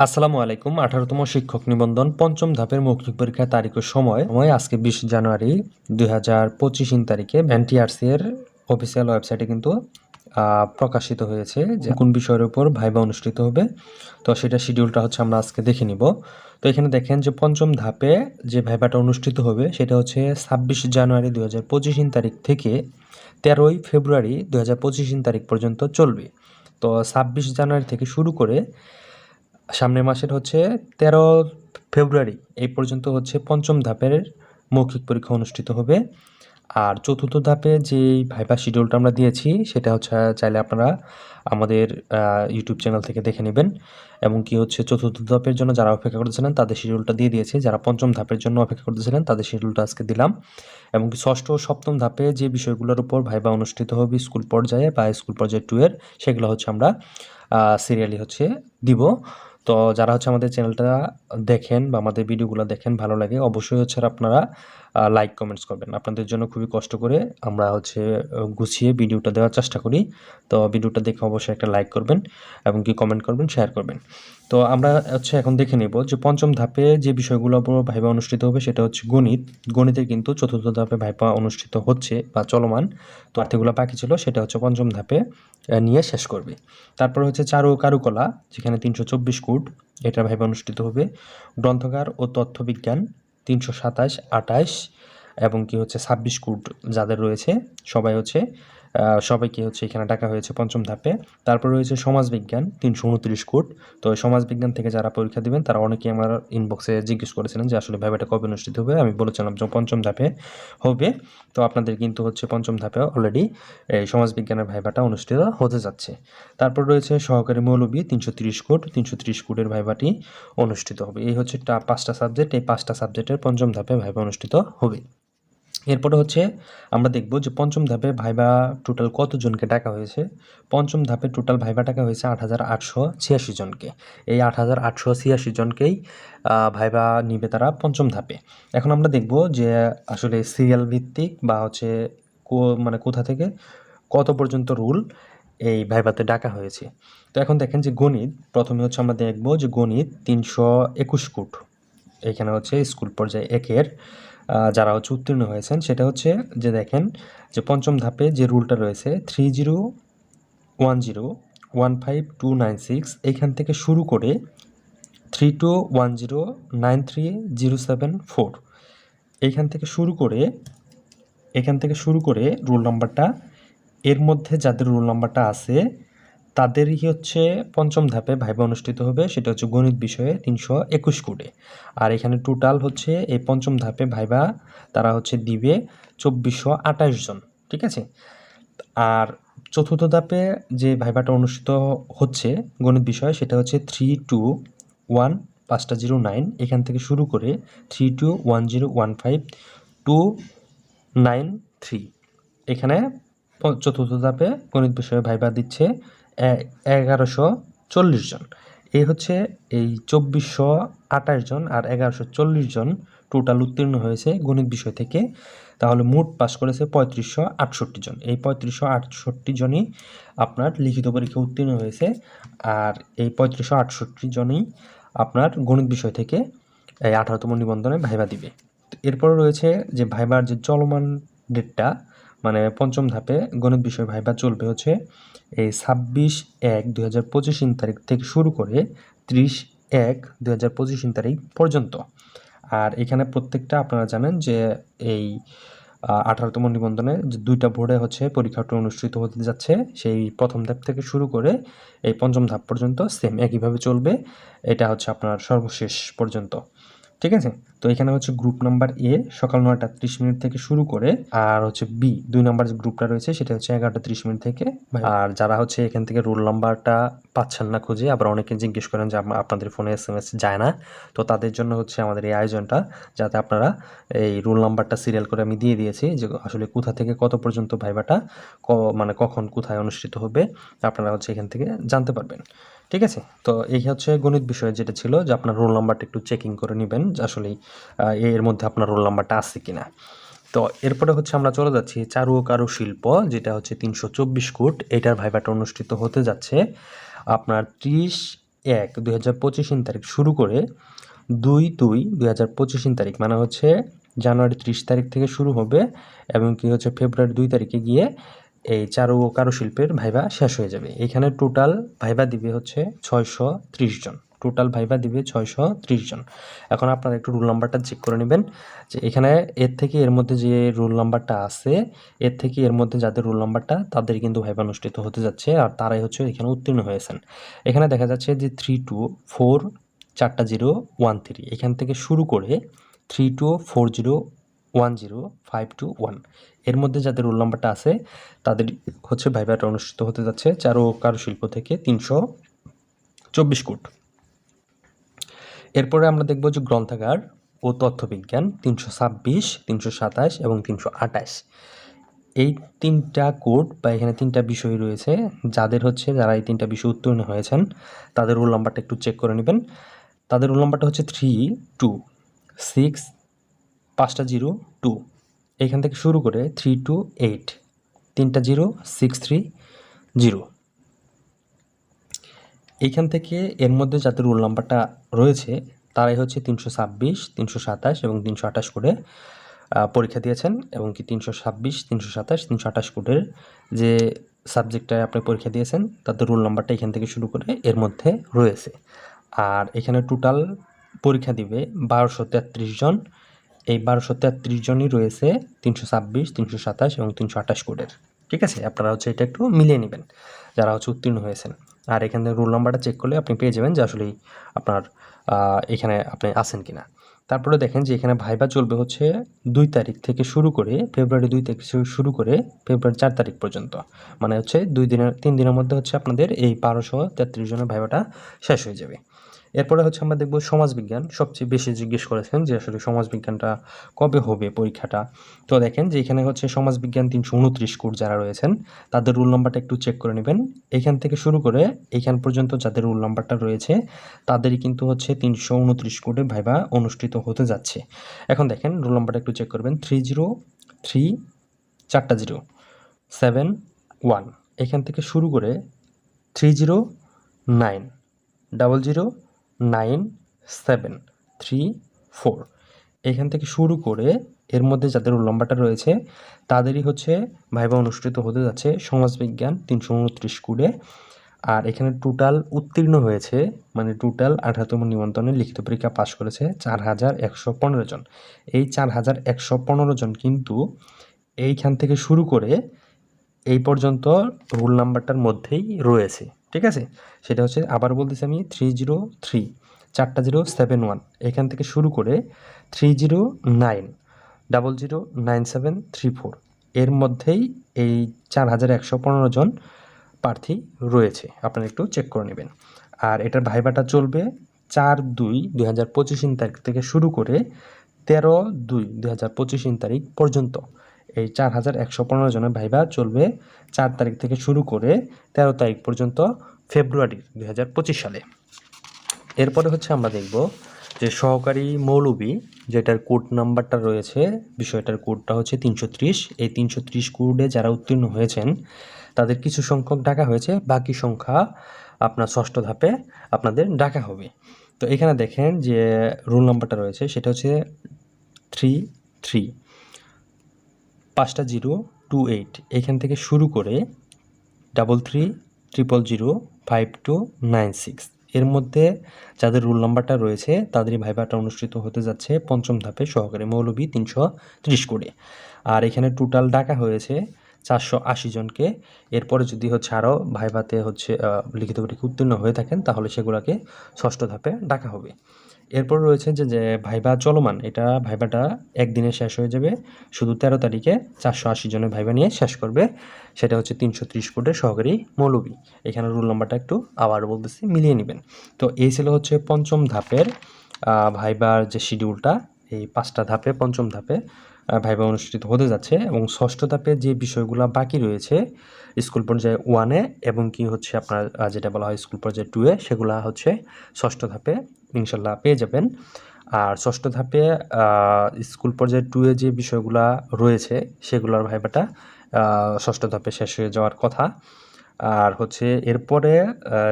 আসসালামু আলাইকুম, আঠারোতম শিক্ষক নিবন্ধন পঞ্চম ধাপের মৌখিক পরীক্ষার তারিখ ও সময়। সময় আজকে বিশ জানুয়ারি দুই হাজার পঁচিশ তারিখে এনটিআরসি এর অফিসিয়াল ওয়েবসাইটে কিন্তু প্রকাশিত হয়েছে যে কোন বিষয়ের উপর ভাইবা অনুষ্ঠিত হবে। তো সেটা শিডিউলটা হচ্ছে আমরা আজকে দেখে নিব। তো এখানে দেখেন যে পঞ্চম ধাপে যে ভাইবাটা অনুষ্ঠিত হবে সেটা হচ্ছে ছাব্বিশ জানুয়ারি দুই হাজার পঁচিশ তারিখ থেকে তেরোই ফেব্রুয়ারি দুই হাজার পঁচিশ তারিখ পর্যন্ত চলবে। তো ছাব্বিশ জানুয়ারি থেকে শুরু করে সামনের মাসের হচ্ছে তেরো ফেব্রুয়ারি, এই পর্যন্ত হচ্ছে পঞ্চম ধাপের মৌখিক পরীক্ষা অনুষ্ঠিত হবে। আর চতুর্থ ধাপে যে ভাইবা শিডিউলটা আমরা দিয়েছি, সেটা হচ্ছে চাইলে আপনারা আমাদের ইউটিউব চ্যানেল থেকে দেখে নেবেন। এবং কি হচ্ছে, চতুর্থ ধাপের জন্য যারা অপেক্ষা করতেছিলেন, তাদের শিডিউলটা দিয়ে দিয়েছি। যারা পঞ্চম ধাপের জন্য অপেক্ষা করতেছিলেন, তাদের শিডিউলটা আজকে দিলাম। এবং কি ষষ্ঠ ও সপ্তম ধাপে যে বিষয়গুলোর উপর ভাইবা অনুষ্ঠিত হবে স্কুল পর্যায়ে বা স্কুল পর্যায়ে টু এর সেগুলো হচ্ছে আমরা সিরিয়ালি হচ্ছে দিব। তো যারা হচ্ছে আমাদের চ্যানেলটা দেখেন বা আমাদের ভিডিওগুলো দেখেন ভালো লাগে, অবশ্যই হচ্ছে আপনারা লাইক কমেন্টস করবেন। আপনাদের জন্য খুবই কষ্ট করে আমরা হচ্ছে গুছিয়ে ভিডিওটা দেওয়ার চেষ্টা করি। তো ভিডিওটা দেখে অবশ্যই একটা লাইক করবেন এবং কি কমেন্ট করবেন শেয়ার করবেন। তো আমরা হচ্ছে এখন দেখে নেব যে পঞ্চম ধাপে যে বিষয়গুলো ভাইবা অনুষ্ঠিত হবে সেটা হচ্ছে গণিত। গণিতের কিন্তু চতুর্থ ধাপে ভাইবা অনুষ্ঠিত হচ্ছে বা চলমান। তো আর্থিকগুলো বাকি ছিল, সেটা হচ্ছে পঞ্চম ধাপে নিয়ে শেষ করবে। তারপর হচ্ছে চারু কারুকলা, যেখানে তিনশো চব্বিশ কুট এটা ভাইবা অনুষ্ঠিত হবে। গ্রন্থকার ও তথ্যবিজ্ঞান, তিনশো সাতাশ আটাইশ এবং কি হচ্ছে ছাব্বিশ কুট যাদের রয়েছে, সবাই হচ্ছে সবাইকে হচ্ছে এখানে ডাকা হয়েছে পঞ্চম ধাপে। তারপর রয়েছে সমাজবিজ্ঞান, তিনশো উনত্রিশ কোট। তো সমাজবিজ্ঞান থেকে যারা পরীক্ষা দিবেন, তারা অনেকেই আমার ইনবক্সে জিজ্ঞেস করেছিলেন যে আসলে ভাইবাটা কবে অনুষ্ঠিত হবে, আমি বলেছিলাম যে পঞ্চম ধাপে হবে। তো আপনাদের কিন্তু হচ্ছে পঞ্চম ধাপে অলরেডি এই সমাজবিজ্ঞানের ভাইবাটা অনুষ্ঠিত হতে যাচ্ছে। তারপর রয়েছে সহকারী মৌলবী, তিনশো তিরিশ কোট, তিনশো তিরিশ কোটের ভাইবাটি অনুষ্ঠিত হবে। এই হচ্ছে পাঁচটা সাবজেক্ট এই পাঁচটা সাবজেক্টের পঞ্চম ধাপে ভাইবা অনুষ্ঠিত হবে। এরপরে হচ্ছে আমরা দেখব যে পঞ্চম ধাপে ভাইবা টোটাল কতজনকে ডাকা হয়েছে? পঞ্চম ধাপে টোটাল ভাইবা ডাকা হয়েছে আট হাজার আটশো ছিয়াশি জনকে। এই আট হাজার আটশো ছিয়াশি জনকেই ভাইবা নিবে তারা পঞ্চম ধাপে। এখন আমরা দেখব যে আসলে সিরিয়াল ভিত্তিক বা হচ্ছে মানে কোথা থেকে কত পর্যন্ত রুল এই ভাইভাতে ডাকা হয়েছে। তো এখন দেখেন যে গণিত, প্রথমে হচ্ছে আমরা দেখব যে গণিত তিনশো একুশ ফুট এখানে হচ্ছে স্কুল পর্যায়ে একের যারা হচ্ছে উত্তীর্ণ হয়েছেন, সেটা হচ্ছে যে দেখেন যে পঞ্চম ধাপে যে রুলটা রয়েছে three zero one zero one five two nine six এইখান থেকে শুরু করে three two one zero nine three zero seven four এইখান থেকে শুরু করে, এখান থেকে শুরু করে রোল নাম্বারটা, এর মধ্যে যাদের রোল নাম্বারটা আছে তাদেরই হচ্ছে পঞ্চম ধাপে ভাইবা অনুষ্ঠিত হবে, সেটা হচ্ছে গণিত বিষয়ে তিনশো একুশ কোটে আর এখানে টোটাল হচ্ছে এই পঞ্চম ধাপে ভাইবা তারা হচ্ছে দিবে চব্বিশশো আঠাশ জন, ঠিক আছে? আর চতুর্থ ধাপে যে ভাইবাটা অনুষ্ঠিত হচ্ছে গণিত বিষয়, সেটা হচ্ছে থ্রি টু ওয়ান, পাঁচটা জিরো নাইন। এখান থেকে শুরু করে three two one zero one five, two nine three. এখানে চতুর্থ ধাপে গণিত বিষয়ে ভাইবা দিচ্ছে এগারোশো চল্লিশ জন। এই হচ্ছে এই চব্বিশশো আঠাশ জন আর এগারোশো চল্লিশ জন টোটাল উত্তীর্ণ হয়েছে গণিত বিষয় থেকে। তাহলে মোট পাস করেছে পঁয়ত্রিশশো আটষট্টি জন। এই পঁয়ত্রিশশো আটষট্টি জনই আপনার লিখিত পরীক্ষা উত্তীর্ণ হয়েছে আর এই পঁয়ত্রিশশো আটষট্টি জনই আপনার গণিত বিষয় থেকে এই আঠারোতম নিবন্ধনে ভাইবা দিবে। এরপর রয়েছে যে ভাইবার যে চলমান ডেটটা মানে পঞ্চম ধাপে গণিত বিষয় ভাইবা চলবে হচ্ছে এই ছাব্বিশ এক দুই হাজার পঁচিশ তারিখ থেকে শুরু করে ত্রিশ এক দুই হাজার পঁচিশ তারিখ পর্যন্ত। আর এখানে প্রত্যেকটা আপনারা জানেন যে এই আঠারোতম নিবন্ধনে যে দুইটা বোর্ডে হচ্ছে পরীক্ষাটা অনুষ্ঠিত হতে যাচ্ছে, সেই প্রথম ধাপ থেকে শুরু করে এই পঞ্চম ধাপ পর্যন্ত সেম একইভাবে চলবে। এটা হচ্ছে আপনার সর্বশেষ পর্যন্ত। ঠিক আছে? তো এখানে হচ্ছে গ্রুপ নাম্বার এ সকাল নয়টা ত্রিশ মিনিট থেকে শুরু করে আর হচ্ছে বি দুই নাম্বার যে গ্রুপটা রয়েছে সেটা হচ্ছে এগারোটা ত্রিশ মিনিট থেকে। আর যারা হচ্ছে এখান থেকে রোল নাম্বারটা পাচ্ছেন না খুঁজে আবার অনেকে জিজ্ঞেস করেন যে আপনাদের ফোনে এস এম এস যায় না তো তাদের জন্য হচ্ছে আমাদের এই আয়োজনটা যাতে আপনারা এই রোল নাম্বারটা সিরিয়াল করে আমি দিয়ে দিয়েছি যে আসলে কোথা থেকে কত পর্যন্ত ভাইবাটা ক- মানে কখন কোথায় অনুষ্ঠিত হবে আপনারা হচ্ছে এখান থেকে জানতে পারবেন। ঠিক আছে? তো এই হচ্ছে গণিত বিষয় যেটা ছিল যে আপনার রোল নাম্বারটা একটু চেকিং করে নেবেন যে আসলে এর মধ্যে আপনার রোল নাম্বারটা আছে কিনা। তো এরপরে হচ্ছে আমরা চলে যাচ্ছি চারু ও কারু শিল্প, যেটা হচ্ছে তিনশো চব্বিশ কোট। এটার ভাইভাটা অনুষ্ঠিত হতে যাচ্ছে আপনার ত্রিশ এক দুই হাজার পঁচিশ তারিখ শুরু করে দুই দুই দুই হাজার পঁচিশ তারিখ মানে হচ্ছে জানুয়ারি ত্রিশ তারিখ থেকে শুরু হবে এবং কি হচ্ছে ফেব্রুয়ারি দুই তারিখে গিয়ে এই চারু ও কারুশিল্পের ভাইবা শেষ হয়ে যাবে। এখানে টোটাল ভাইবা দিবে হচ্ছে ছয়শো ত্রিশ জন। টোটাল ভাইবা দিবে ছয়শো ত্রিশ জন। এখন আপনারা একটু রোল নাম্বারটা চেক করে নেবেন যে এখানে এর থেকে এর মধ্যে যে রোল নাম্বারটা আছে, এর থেকে এর মধ্যে যাদের রোল নাম্বারটা, তাদের কিন্তু ভাইবা অনুষ্ঠিত হতে যাচ্ছে আর তারাই হচ্ছে এখানে উত্তীর্ণ হয়েছেন। এখানে দেখা যাচ্ছে যে থ্রি টু ফোর চারটা জিরো ওয়ান থ্রি এখান থেকে শুরু করে three two four zero one zero five two ওয়ানের মধ্যে যাদের রোল নাম্বারটা আছে, তাদের হচ্ছে ভাইবাটা অনুষ্ঠিত হতে যাচ্ছে চারু কারুশিল্প থেকে তিনশো চব্বিশ কোট। এরপরে আমরা দেখব যে গ্রন্থাগার ও তথ্যবিজ্ঞান তিনশো ছাব্বিশ, তিনশো সাতাশ এবং তিনশো আঠাশ এই তিনটা কোড বা এখানে তিনটা বিষয় রয়েছে, যাদের হচ্ছে যারা এই তিনটা বিষয় উত্তীর্ণ হয়েছেন, তাদের রোল নাম্বারটা একটু চেক করে নেবেন। তাদের রোল নাম্বারটা হচ্ছে থ্রি টু সিক্স পাঁচটা জিরো টু এখান থেকে শুরু করে থ্রি টু এইট তিনটা জিরো সিক্স থ্রি জিরো এইখান থেকে এর মধ্যে যাদের রোল নাম্বারটা রয়েছে, তারাই হচ্ছে তিনশো ছাব্বিশ, তিনশো সাতাশ এবং তিনশো আঠাশ করে পরীক্ষা দিয়েছেন এবং কি তিনশো ছাব্বিশ, তিনশো সাতাশ, তিনশো আঠাশ কোডের যে সাবজেক্টটায় আপনি পরীক্ষা দিয়েছেন তাদের রোল নাম্বারটা এখান থেকে শুরু করে এর মধ্যে রয়েছে। আর এখানে টোটাল পরীক্ষা দিবে বারোশো তেত্রিশ জন। এই বারোশো তেত্রিশ জনই রয়েছে তিনশো ছাব্বিশ, তিনশো সাতাশ এবং তিনশো আঠাশ কোডের ঠিক আছে? আপনারা হচ্ছে এটা একটু মিলিয়ে নেবেন, যারা হচ্ছে উত্তীর্ণ হয়েছেন। আর এখানে রোল নাম্বারটা চেক করলে আপনি পেয়ে যাবেন যে আসলে আপনার এখানে আপনি আছেন কিনা। তারপরে দেখেন যে এখানে ভাইবা চলবে হচ্ছে দুই তারিখ থেকে শুরু করে ফেব্রুয়ারি দুই তারিখ থেকে শুরু করে ফেব্রুয়ারি চার তারিখ পর্যন্ত। মানে হচ্ছে দুই দিনের, তিন দিনের মধ্যে হচ্ছে আপনাদের এই বারোশো তেত্রিশ জনের ভাইবাটা শেষ হয়ে যাবে। এরপরে হচ্ছে আমরা দেখব সমাজবিজ্ঞান। সবচেয়ে বেশি জিজ্ঞেস করেছেন যে আসলে সমাজবিজ্ঞানটা কবে হবে পরীক্ষাটা। তো দেখেন যে এখানে হচ্ছে সমাজবিজ্ঞান তিনশো উনত্রিশ কোড যারা রয়েছেন, তাদের রোল নাম্বারটা একটু চেক করে নেবেন। এখান থেকে শুরু করে এখান পর্যন্ত যাদের রোল নাম্বারটা রয়েছে, তাদেরই কিন্তু হচ্ছে তিনশো উনত্রিশ কোডে ভাইবা অনুষ্ঠিত হতে যাচ্ছে। এখন দেখেন রোল নাম্বারটা একটু চেক করবেন। থ্রি জিরো, থ্রি, চারটা জিরো, সেভেন, ওয়ান। এখান থেকে শুরু করে three zero, nine. Double zero nine, seven, three, four. এখান থেকে শুরু করে এর মধ্যে যাদের রোল নাম্বারটা রয়েছে, তাদেরই হচ্ছে ভাইবা অনুষ্ঠিত হতে যাচ্ছে সমাজবিজ্ঞান তিনশো উনত্রিশ কুড়ে আর এখানে টোটাল উত্তীর্ণ হয়েছে মানে টোটাল আঠারোতম নিমন্ত্রণে লিখিত পরীক্ষা পাশ করেছে চার হাজার একশো পনেরো জন। এই চার হাজার একশো পনেরো জন কিন্তু এইখান থেকে শুরু করে এই পর্যন্ত রোল নাম্বারটার মধ্যেই রয়েছে। ঠিক আছে? সেটা হচ্ছে আবার বলতেছি আমি থ্রি জিরো থ্রি চারটা জিরো সেভেন ওয়ান এখান থেকে শুরু করে three zero nine double zero nine seven three four এর মধ্যেই এই চার হাজার একশো পনেরো জন প্রার্থী রয়েছে। আপনারা একটু চেক করে নেবেন। আর এটার ভাইবাটা চলবে চার দুই দুই হাজার পঁচিশ তারিখ থেকে শুরু করে তেরো দুই দুই হাজার পঁচিশ তারিখ পর্যন্ত। এই চার হাজার একশো পনেরো জনের ভাইবা চলবে চার তারিখ থেকে শুরু করে তেরো তারিখ পর্যন্ত ফেব্রুয়ারি দুই হাজার পঁচিশ সালে। এরপরে হচ্ছে আমরা দেখব যে সহকারী মৌলবী, যেটার কোড নাম্বারটা রয়েছে, বিষয়টার কোডটা হচ্ছে তিনশো ত্রিশ। এই তিনশো ত্রিশ কোডে যারা উত্তীর্ণ হয়েছেন, তাদের কিছু সংখ্যক ডাকা হয়েছে, বাকি সংখ্যা আপনার ষষ্ঠ ধাপে আপনাদের ডাকা হবে। তো এখানে দেখেন যে রোল নাম্বারটা রয়েছে, সেটা হচ্ছে থ্রি থ্রি। পাঁচটা জিরো টু এইট এখান থেকে শুরু করে double three triple zero five two nine six এর মধ্যে যাদের রোল নাম্বারটা রয়েছে, তাদেরই ভাইভাটা অনুষ্ঠিত হতে যাচ্ছে পঞ্চম ধাপে সহকারী মৌলবী তিনশো ত্রিশ কোটি আর এখানে টোটাল ডাকা হয়েছে চারশো আশি জনকে। এরপরে যদি হচ্ছে আরও ভাইভাতে হচ্ছে লিখিত পরীক্ষা উত্তীর্ণ হয়ে থাকেন, তাহলে সেগুলোকে ষষ্ঠ ধাপে ডাকা হবে। এরপর রয়েছে যে যে ভাইবা চলমান, এটা ভাইবাটা একদিনে শেষ হয়ে যাবে। শুধু তেরো তারিখে চারশো আশি জনের ভাইবা নিয়ে শেষ করবে। সেটা হচ্ছে তিনশো ত্রিশ কোটের সহকারী মৌলবি এখানে রুল নাম্বারটা একটু আবার বলতেছি, মিলিয়ে নেবেন। তো এই ছিল হচ্ছে পঞ্চম ধাপের ভাইবার যে শিডিউলটা এই পাঁচটা ধাপে, পঞ্চম ধাপে ভাইবা অনুষ্ঠিত হতে যাচ্ছে এবং ষষ্ঠ ধাপে যে বিষয়গুলো বাকি রয়েছে, স্কুল পর্যায়ে ওয়ানে এবং কি হচ্ছে আপনার যেটা বলা হয় স্কুল পর্যায়ে টুয়ে সেগুলা হচ্ছে ষষ্ঠ ধাপে ইনশাল্লাহ পেয়ে যাবেন। আর ষষ্ঠ ধাপে স্কুল পর্যায়ে টুয়ে যে বিষয়গুলা রয়েছে, সেগুলোর ভাইবাটা ষষ্ঠ ধাপে শেষ হয়ে যাওয়ার কথা। আর হচ্ছে এরপরে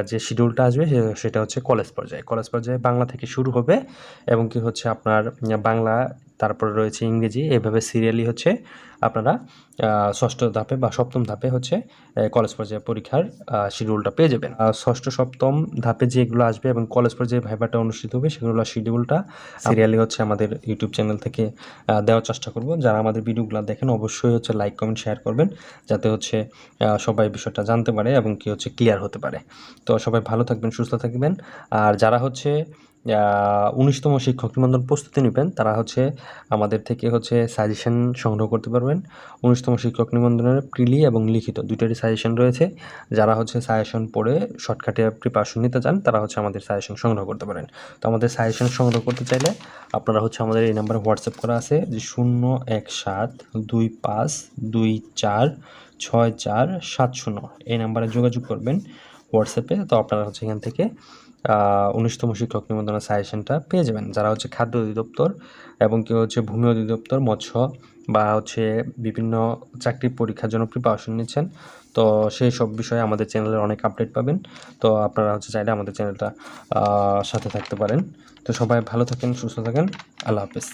যে শিডিউলটা আসবে সেটা হচ্ছে কলেজ পর্যায়ে। কলেজ পর্যায়ে বাংলা থেকে শুরু হবে এবং কি হচ্ছে আপনার বাংলা তারপরে রয়েছে ইংরেজি। এভাবে সিরিয়ালি হচ্ছে আপনারা ষষ্ঠ ধাপে বা সপ্তম ধাপে হচ্ছে কলেজ পর্যায়ে পরীক্ষার শিডিউলটা পেয়ে যাবেন। ষষ্ঠ, সপ্তম ধাপে যেগুলো আসবে এবং কলেজ পর্যায়ে ভাইবাটা অনুষ্ঠিত হবে সেগুলো শিডিউলটা সিরিয়ালি হচ্ছে আমাদের ইউটিউব চ্যানেল থেকে দেওয়ার চেষ্টা করব। যারা আমাদের ভিডিওগুলো দেখেন অবশ্যই হচ্ছে লাইক কমেন্ট শেয়ার করবেন যাতে হচ্ছে সবাই বিষয়টা জানতে পারে এবং কি হচ্ছে ক্লিয়ার হতে পারে। তো সবাই ভালো থাকবেন, সুস্থ থাকবেন। আর যারা হচ্ছে উনিশতম শিক্ষক নিবন্ধন প্রস্তুতি নেবেন। তারা হচ্ছে আমাদের থেকে হচ্ছে সাজেশন সংগ্রহ করতে পারবেন। উনিশতম শিক্ষক নিবন্ধনের প্রিলি এবং লিখিত দুইটারই সাজেশন রয়েছে। যারা হচ্ছে সাজেশন পড়ে শর্টকাটে প্রিপারেশন নিতে চান, তারা হচ্ছে আমাদের সাজেশন সংগ্রহ করতে পারেন। তো আমাদের সাজেশন সংগ্রহ করতে চাইলে আপনারা হচ্ছে আমাদের এই নাম্বারে হোয়াটসঅ্যাপ করা আছে যে শূন্য এক সাত দুই পাঁচ দুই চার ছয় চার সাত শূন্য। এই নাম্বারে যোগাযোগ করবেন হোয়াটসঅ্যাপে তো আপনারা হচ্ছে এখান থেকে উনিশতম শিক্ষক নিবন্ধন সাজেশনটা পেয়ে যাবেন। যারা হচ্ছে খাদ্য অধিদপ্তর এবং কেউ হচ্ছে ভূমি অধিদপ্তর, মৎস্য বা হচ্ছে বিভিন্ন চাকরির পরীক্ষার জন্য প্রিপারেশন নিচ্ছেন, তো সেই সব বিষয়ে আমাদের চ্যানেলের অনেক আপডেট পাবেন। তো আপনারা হচ্ছে চাইলে আমাদের চ্যানেলটা সাথে থাকতে পারেন। তো সবাই ভালো থাকেন, সুস্থ থাকেন। আল্লাহ হাফেজ।